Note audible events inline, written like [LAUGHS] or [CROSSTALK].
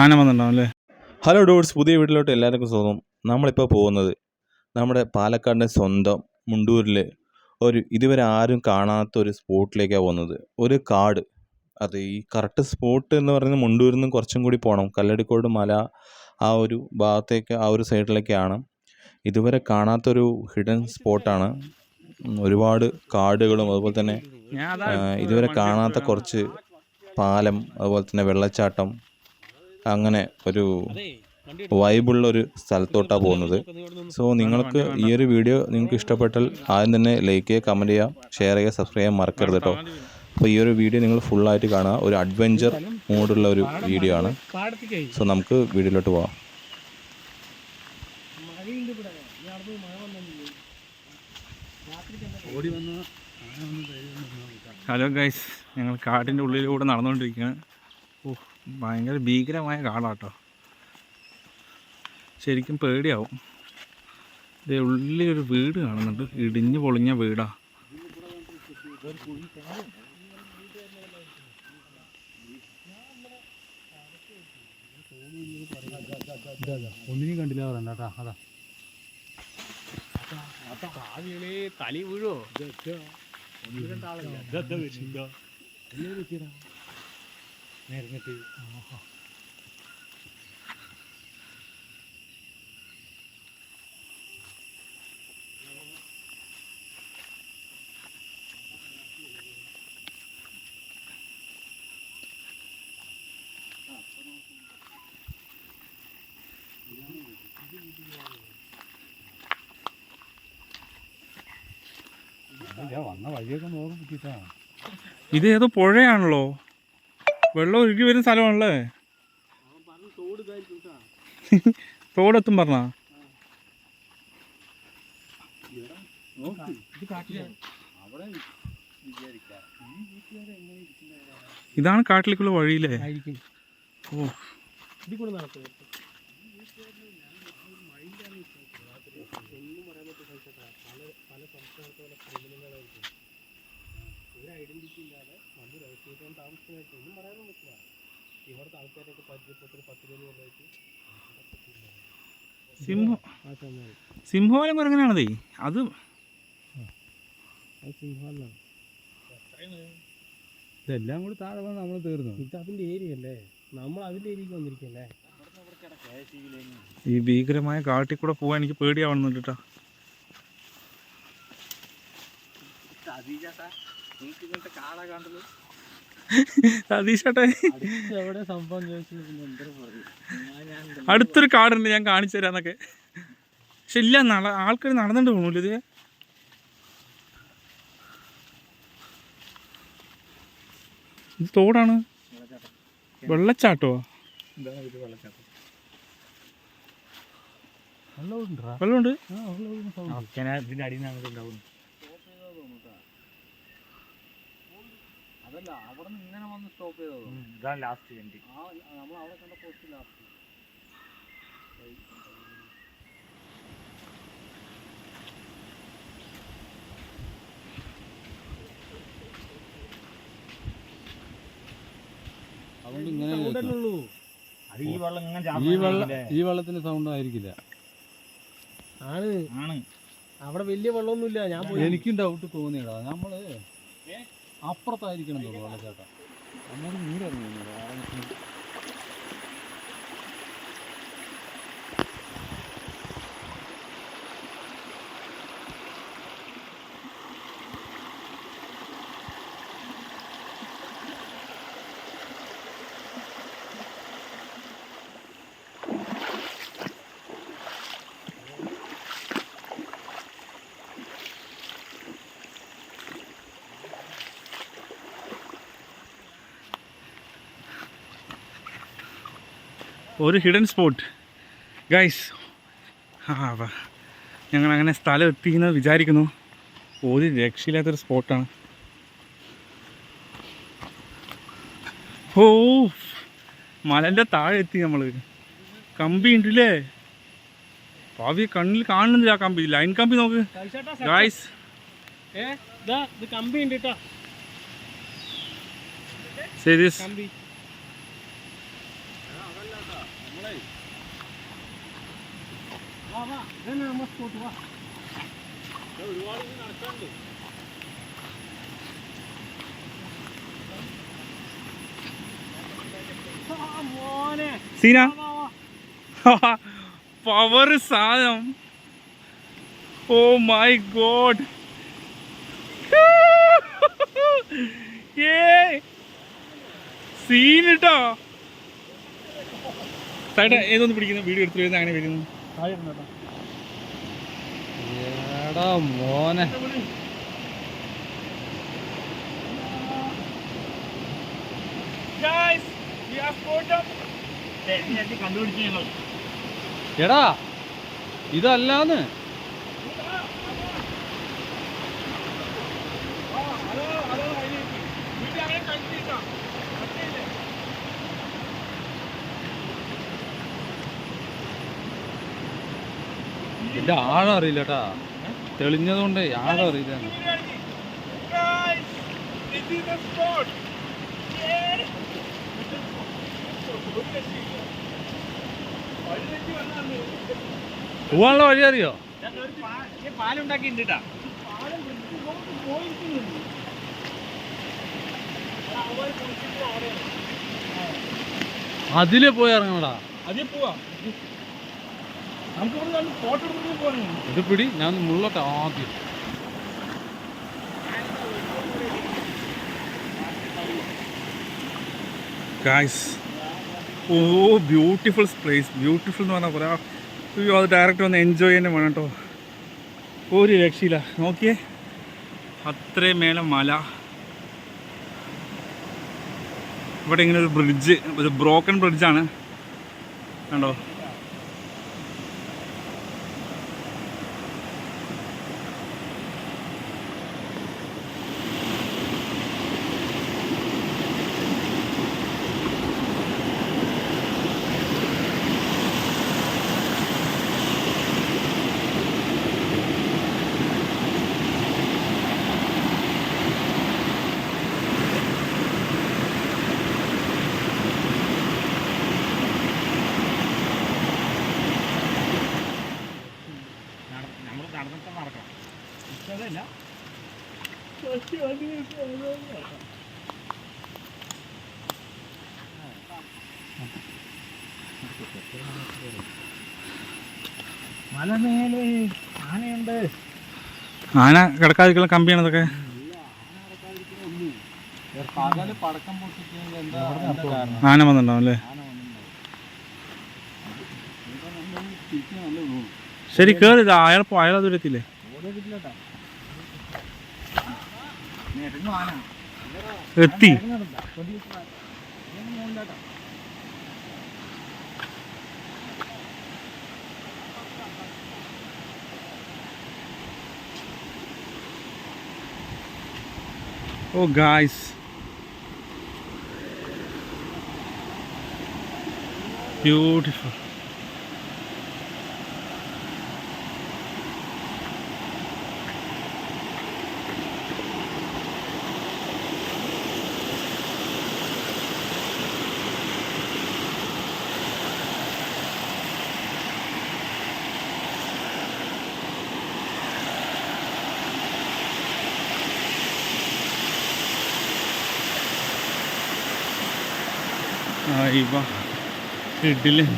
ആന വന്നിട്ടുണ്ടാവും അല്ലേ ഹലോ ഡോഡ്സ് പുതിയ വീട്ടിലോട്ട് എല്ലാവർക്കും സ്വന്തം നമ്മളിപ്പോൾ പോകുന്നത് നമ്മുടെ പാലക്കാടിന്റെ സ്വന്തം മുണ്ടൂരിൽ ഒരു ഇതുവരെ ആരും കാണാത്ത ഒരു സ്പോട്ടിലേക്കാണ് പോകുന്നത്. ഒരു കാട്. അത് ഈ കറക്റ്റ് സ്പോട്ട് എന്ന് പറയുന്നത് മുണ്ടൂരിൽ നിന്ന് കുറച്ചും കൂടി പോകണം കല്ലടിക്കോട് മല ആ ഒരു ഭാഗത്തേക്ക് ആ ഒരു സൈഡിലേക്കാണ്. ഇതുവരെ കാണാത്തൊരു ഹിഡൻ സ്പോട്ടാണ് ഒരുപാട് കാടുകളും അതുപോലെ തന്നെ ഇതുവരെ കാണാത്ത കുറച്ച് പാലം അതുപോലെ തന്നെ വെള്ളച്ചാട്ടം അങ്ങനെ ഒരു വൈബുള്ള ഒരു സ്ഥലത്തോട്ടാണ് പോകുന്നത്. സോ നിങ്ങൾക്ക് ഈ ഒരു വീഡിയോ നിങ്ങൾക്ക് ഇഷ്ടപ്പെട്ടാൽ ആദ്യം തന്നെ ലൈക്ക് ചെയ്യുക കമന്റ് ചെയ്യുക ഷെയർ ചെയ്യുക സബ്സ്ക്രൈബ് ചെയ്യാൻ മറക്കരുത് കേട്ടോ അപ്പോൾ ഈ ഒരു വീഡിയോ നിങ്ങൾ ഫുള്ളായിട്ട് കാണുക. ഒരു അഡ്വഞ്ചർ മൂഡുള്ള ഒരു വീഡിയോ ആണ്. സോ നമുക്ക് വീഡിയോയിലോട്ട് പോകാം ഓടി വന്ന് ഹലോ ഗൈസ് ഞങ്ങൾ കാട്ടിന്റെ ഉള്ളിലൂടെ നടന്നുകൊണ്ടിരിക്കുകയാണ് ഓ ഭയങ്കര ഭീകരമായ കാടാട്ടോ ശരിക്കും പേടിയാവും ഇത് ഉള്ളിലൊരു വീട് കാണുന്നുണ്ട് ഇടിഞ്ഞു പൊളിഞ്ഞ വീടാ ഒന്നിനും കണ്ടില്ല പറയണ്ട അതാ തലി വീഴോ ഇതെന്താ വരുന്നുണ്ടോ എല്ലാം പറ്റിയതാ വന്ന വഴിയൊക്കെ നോക്കി കിട്ടാ ഇത് ഏതോ പുഴയാണല്ലോ. വെള്ളം ഒഴുകി വരുന്ന സ്ഥലമാണല്ലേ? [LAUGHS] തോടെത്തും പറഞ്ഞാ. അവിടെ വിചാരിക്കാം ഈ ക്രിമിനലുകളായിരിക്കും ഒരു ഐഡന്റിറ്റി ഇല്ലാതെ നമ്മൾ വഴിയില്ലേ ആയിരിക്കും ഓ ഇതിൽ കൂടെ നടത്തുക ഇവിടുത്തെ ആൾക്കാരൊക്കെ പരിചയപ്പെട്ടൊരു പത്ത് ഇരുപത് കൊണ്ടായിട്ട് സിംഹം. സിംഹവാലം കുരങ്ങനാണതേ അത് അത് ഇതെല്ലാം കൂടി താഴെ വന്ന് നമ്മൾ തീർന്നു. ഇത് അതിന്റെ ഏരിയ അല്ലേ? നമ്മൾ അതിന്റെ ഏരിയക്ക് വന്നിരിക്കല്ലേ? ഈ ഭീകരമായ കാട്ടിൽ കൂടെ പോകാൻ എനിക്ക് പേടിയാവുന്നുണ്ട് കേട്ടോ സതീഷേട്ടെ അടുത്തൊരു കാടുണ്ട് ഞാൻ കാണിച്ചു തരാന്നൊക്കെ. പക്ഷെ ഇല്ല നട ആൾക്കാർ നടന്നിട്ട് പോകണല്ലോ ഇത്. ഇത് തോടാണ്. വെള്ളച്ചാട്ടോ. വെള്ളമുണ്ടാ? വെള്ളമുണ്ട്. ആ വെള്ളം ഇതിന്റെ അടിയിൽ നിന്നാണ് ഉണ്ടാവുന്നത്. അതല്ല അവിടെ നിന്ന് ഇങ്ങനെ വന്ന് സ്റ്റോപ്പ് ചെയ്തോ ഇതാണ് ലാസ്റ്റ് വണ്ടി. ആ നമ്മൾ അവിടെ കണ്ട പോസ്റ്റ് ലാസ്റ്റ് അതുകൊണ്ട് ഇങ്ങനെ ഈ വെള്ളം ഇങ്ങനെ ഈ വെള്ളം ഈ വെള്ളത്തിന് സൗണ്ട് ആയിരിക്കില്ല. ആണ്. ആണ്. അവിടെ വലിയ വെള്ളമൊന്നുമില്ല. ഞാൻ പോയി എനിക്കും ഡൗട്ട് തോന്നിയടാ. നമ്മൾ അപ്പുറത്തായിരിക്കണം തോന്നുന്നു ചേട്ടാ? നമ്മൾ നീരിറങ്ങി ഒരു ഹിഡൻ സ്പോട്ട് ഗൈസ് ആ വാ. ഞങ്ങൾ അങ്ങനെ സ്ഥലം എത്തിക്കുന്നത് വിചാരിക്കുന്നു. ഒരു രക്ഷയില്ലാത്തൊരു സ്പോട്ടാണ് ഓ മലന്റെ താഴെ എത്തി നമ്മൾ കമ്പി ഉണ്ടല്ലേ? ഭാവി കണ്ണിൽ കാണുന്നില്ല ആ കമ്പി. ലൈൻ കമ്പി നോക്ക്. ഗായ്സ് ഏ ഇതാ ഇത് കമ്പി ഉണ്ട് കേട്ടോ. ശരി കമ്പി. ഒരുപാട് മോനെ സീന. പവർ സാധനം. Oh my God. [LAUGHS] സീൻ കേട്ടോ സൈഡ് ഏതൊന്ന് പിടിക്കുന്നു? വീഡിയോ എടുത്തു വരുന്ന അങ്ങനെ വരുന്നു. എടാ മോനെ. എടാ ഇതല്ലാന്ന്. ഇതിന്റെ ആഴം അറിയില്ല കേട്ടാ തെളിഞ്ഞതുകൊണ്ട് ആഴം അറിയില്ല. പോവാനുള്ള വഴി അറിയോ? പാലുണ്ടാക്കിണ്ടാ അതിലെ പോയി ഇറങ്ങണടാ. അതിൽ പോവാ നമുക്ക് ഇവിടെ ഫോട്ടോ എടുക്കുന്നത് പോകണം ഇത് പിടി ഞാൻ മുള്ളട്ടെ ആദ്യം. ഗായ്സ് ഓ ബ്യൂട്ടിഫുൾ പ്ലേസ് ബ്യൂട്ടിഫുൾ എന്ന് പറഞ്ഞാൽ പറയാം അയ്യോ അത് ഡയറക്റ്റ് വന്ന് എൻജോയ് തന്നെ വേണം കേട്ടോ. ഒരു രക്ഷയില്ല. നോക്കിയേ. അത്രയും മേലെ മല. ഇവിടെ ഇങ്ങനെ ഒരു ബ്രിഡ്ജ് ഒരു ബ്രോക്കൺ ബ്രിഡ്ജാണ് കണ്ടോ നമ്മൾ നടന്നിട്ട് നടക്കണം അതല്ല മലമേലെ ആനയുണ്ട്. ആന കിടക്കാതിരിക്കുന്ന കമ്പിയാണ് ഇതൊക്കെ. ആന വന്നിട്ടുണ്ടാവും അല്ലേ? ശരി കേറി ഇതാ. അയാൾ അയാൾ ദൂരത്തില്ലേ എത്തി. ഓ guys. Beautiful ay iba. Idilin.